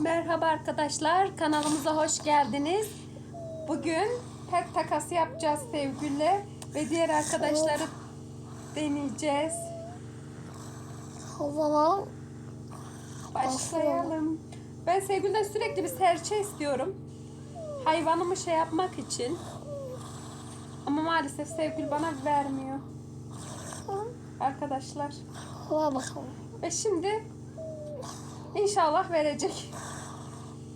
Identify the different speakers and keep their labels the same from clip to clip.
Speaker 1: Merhaba arkadaşlar, kanalımıza hoş geldiniz. Bugün pet takası yapacağız Sevgül'le ve diğer arkadaşları deneyeceğiz.
Speaker 2: O zaman
Speaker 1: Başlayalım. Ben Sevgül'den sürekli bir serçe istiyorum. Hayvanımı şey yapmak için. Ama maalesef Sevgül bana vermiyor. Arkadaşlar. Ve şimdi inşallah verecek.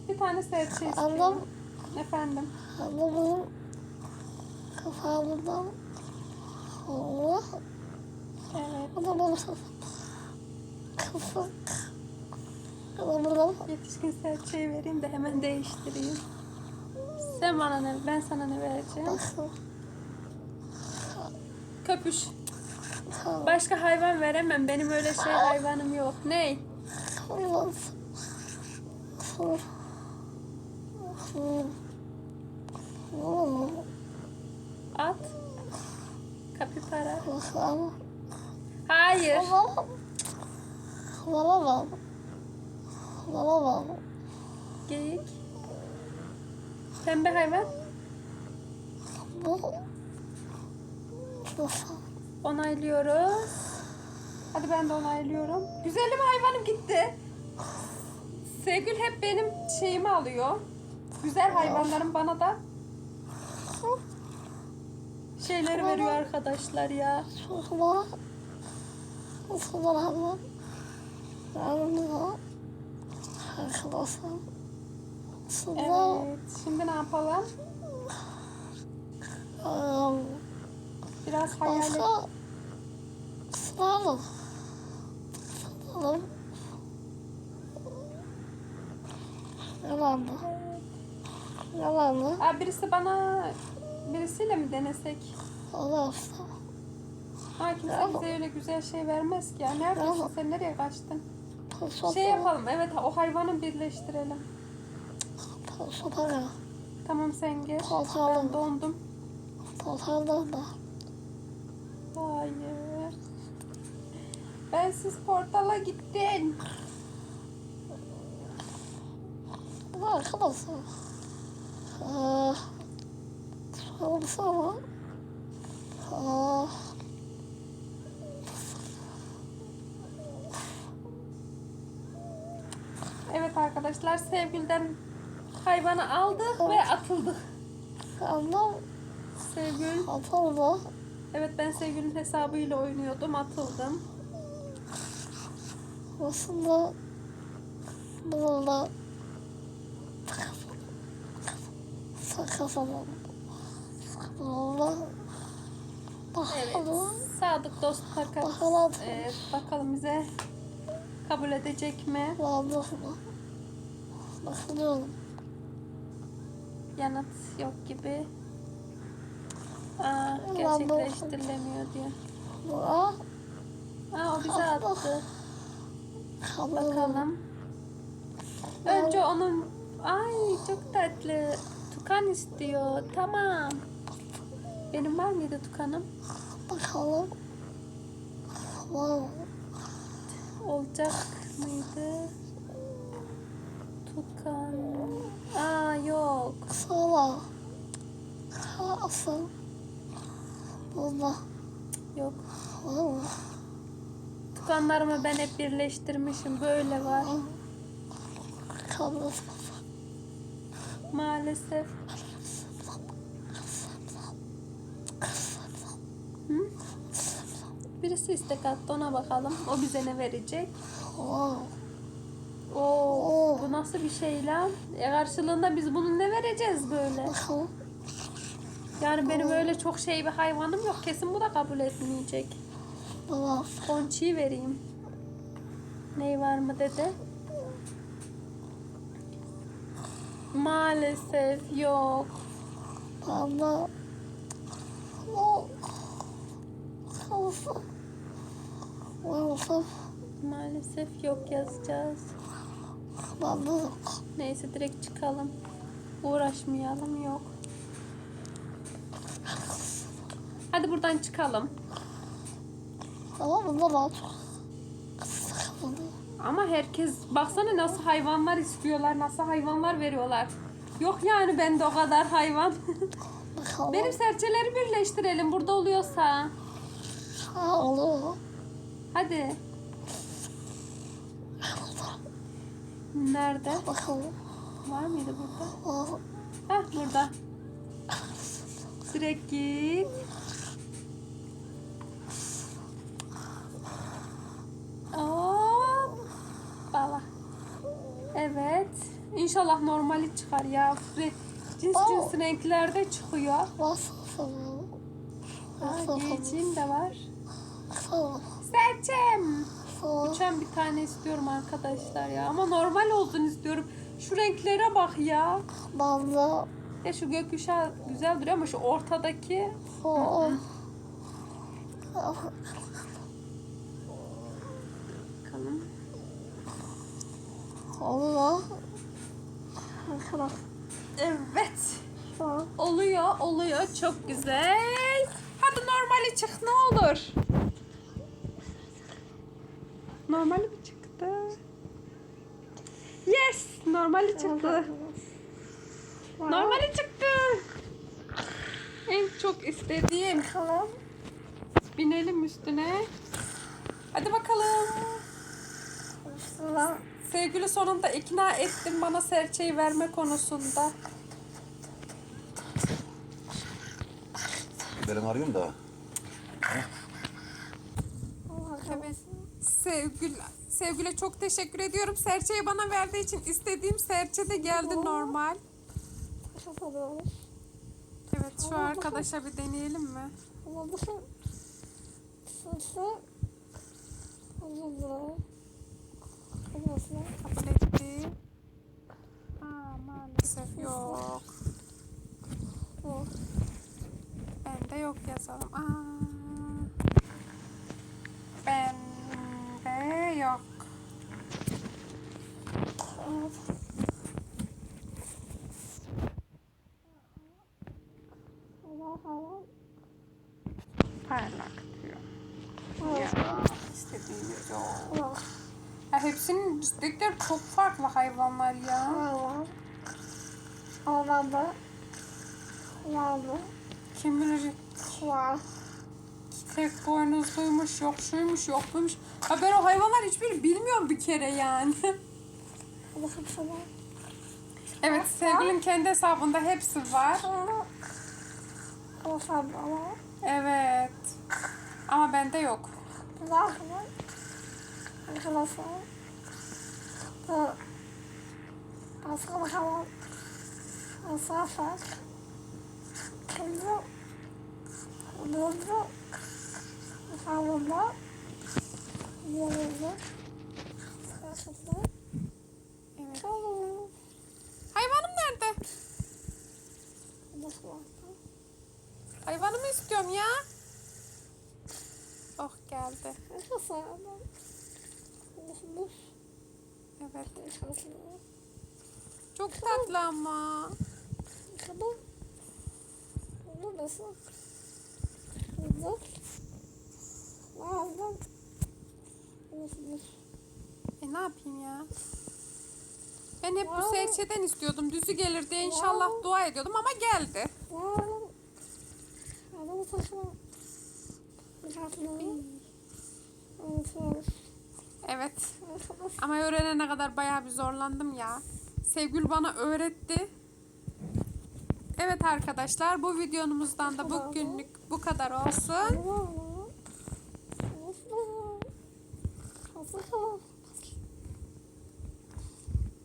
Speaker 1: Bir tane serçe istiyorum.
Speaker 2: Annem,
Speaker 1: Efendim.
Speaker 2: annemin kafamdan onu,
Speaker 1: Evet.
Speaker 2: benim kafam. Annemin
Speaker 1: Yetişkin serçeyi vereyim de hemen değiştireyim. Sen bana ne, ben sana ne vereceğim?
Speaker 2: bakın.
Speaker 1: Köpüş. Başka hayvan veremem. Benim öyle şey hayvanım yok. Ney? At. Kapibara. Hayır. Geyik. Pembe hayvan. Onaylıyoruz. Hadi ben de onaylıyorum. Güzelim hayvanım gitti. Sevgül hep benim şeyimi alıyor. Güzel hayvanlarım bana da şeyleri veriyor arkadaşlar ya. Evet. Şimdi ne yapalım?
Speaker 2: um,
Speaker 1: Biraz hayal et.
Speaker 2: Sanırım yalandı yalandı
Speaker 1: Aa, birisi bana birisiyle mi denesek?
Speaker 2: o işte
Speaker 1: Ha kimse bize öyle güzel şey vermez ki ya. Neredesin
Speaker 2: Tamam.
Speaker 1: sen? Nereye kaçtın?
Speaker 2: Paşa
Speaker 1: Şey yapalım. Evet o hayvanı birleştirelim.
Speaker 2: Para
Speaker 1: Tamam sen gel.
Speaker 2: Portalım.
Speaker 1: Ben dondum.
Speaker 2: Portaldan da
Speaker 1: Hayır. Ben siz portala gittin.
Speaker 2: Arkadaşlar. Eee. Sorun sana. Eee.
Speaker 1: Evet arkadaşlar Sevgül'den hayvanı aldık ve atıldık.
Speaker 2: Annem
Speaker 1: Sevgül.
Speaker 2: atıldı.
Speaker 1: Evet ben Sevgül'ün hesabıyla oynuyordum. Atıldım.
Speaker 2: Aslında bununla. Bununla
Speaker 1: Evet.
Speaker 2: bakalım.
Speaker 1: Sadık dost takas.
Speaker 2: Bakalım.
Speaker 1: Evet, bakalım bize kabul edecek mi?
Speaker 2: Mı? Bakıyorum.
Speaker 1: Yanıt yok gibi. Aa, gerçekleştirilemiyor diyor. Aa, o bize attı.
Speaker 2: Kalır.
Speaker 1: Bakalım. Önce onun... Ay çok tatlı. Tukan istiyor. Tamam. Benim var mıydı tukanım?
Speaker 2: Bakalım. Wow.
Speaker 1: Olacak mıydı? Tukan. Aa yok.
Speaker 2: Sonra kalsın. Burada
Speaker 1: Yok.
Speaker 2: var mı?
Speaker 1: Tukanlarımı ben hep birleştirmişim. Böyle var. Maalesef. Hı? Birisi istek attı ona bakalım. O bize ne verecek? Oo, bu nasıl bir şey lan? E karşılığında biz bunun ne vereceğiz böyle? Yani benim öyle çok şey bir hayvanım yok. Kesin bu da kabul etmeyecek.
Speaker 2: Baba.
Speaker 1: Ponçiyi vereyim. Ney var mı dede? Maalesef yok.
Speaker 2: Baba. Maalesef.
Speaker 1: Maalesef yok yazacağız.
Speaker 2: Baba.
Speaker 1: Neyse direkt çıkalım. Uğraşmayalım yok. Hadi buradan çıkalım.
Speaker 2: Ama
Speaker 1: herkes baksana nasıl hayvanlar istiyorlar, nasıl hayvanlar veriyorlar. Yok yani bende o kadar hayvan.
Speaker 2: Bakalım.
Speaker 1: Benim serçeleri birleştirelim burada oluyorsa.
Speaker 2: Ha olur.
Speaker 1: Hadi. Nerede?
Speaker 2: Bakalım.
Speaker 1: Var mıydı burada? Heh burada. Direkt git. Evet. İnşallah normali çıkar ya. Cins
Speaker 2: Oo.
Speaker 1: cins renklerde çıkıyor. Giyeceğim de var. Serçem. Uçan bir tane istiyorum arkadaşlar ya. Ama normal olsun istiyorum. Şu renklere bak ya.
Speaker 2: De
Speaker 1: Ya şu gökkuşağı güzel duruyor ama şu ortadaki
Speaker 2: o.
Speaker 1: bakalım.
Speaker 2: Allah. Bakalım.
Speaker 1: Evet. Oluyor, oluyor. Çok güzel. Hadi normali çık ne olur. Normali mi çıktı? Yes, normali çıktı. Normali çıktı. En çok istediğim.
Speaker 2: Bakalım.
Speaker 1: Binelim üstüne. Hadi bakalım.
Speaker 2: Şuradan.
Speaker 1: Sevgili sonunda ikna ettim bana serçeyi verme konusunda.
Speaker 3: Ben arıyorum da.
Speaker 1: Evet. Sevgül, sevgile çok teşekkür ediyorum. Serçeyi bana verdiği için istediğim serçe de geldi normal. Evet şu arkadaşa bir deneyelim mi?
Speaker 2: Ama bu sen... Sesi... Allah. Kafası.
Speaker 1: Kabul etti. Aa, maalesef yok.
Speaker 2: O.
Speaker 1: Bende yok yazalım. Aa. Bende yok.
Speaker 2: Evet. Allah Allah.
Speaker 1: Parlak diyor.
Speaker 2: Evet.
Speaker 1: Ya istediğimiz yok.
Speaker 2: Allah.
Speaker 1: Ya istekleri çok farklı hayvanlar ya.
Speaker 2: Allah. Olmadı. Olmadı.
Speaker 1: Kim bilir
Speaker 2: Var.
Speaker 1: tek boynuzluymuş, yok şuymuş, yok buymuş. Ha ben o hayvanlar hiçbiri bilmiyorum bir kere yani.
Speaker 2: Bakın sana.
Speaker 1: evet sevgilim kendi hesabında hepsi var.
Speaker 2: Olsam ama.
Speaker 1: Evet. Ama bende yok.
Speaker 2: Bakın. Arkadaşlar. Başka bakalım. Arkadaşlar. Şimdi. Burada. Hesabında. Yanında. Arkadaşlar.
Speaker 1: Evet. Hayvanım nerede? Hayvanımı istiyorum ya. Oh geldi.
Speaker 2: Nasıl?
Speaker 1: Evet. Çok tatlı ama.
Speaker 2: Tamam. Bu nasıl? Bu. Nasıl?
Speaker 1: E ne yapayım ya? Ben hep bu serçeden istiyordum. Düzü gelir diye inşallah dua ediyordum ama geldi.
Speaker 2: Aldım saçma. Bir tatlı. Evet.
Speaker 1: Evet. Ama öğrenene kadar bayağı bir zorlandım ya. Sevgül bana öğretti. Evet arkadaşlar bu videomuzdan da bugünlük bu kadar olsun.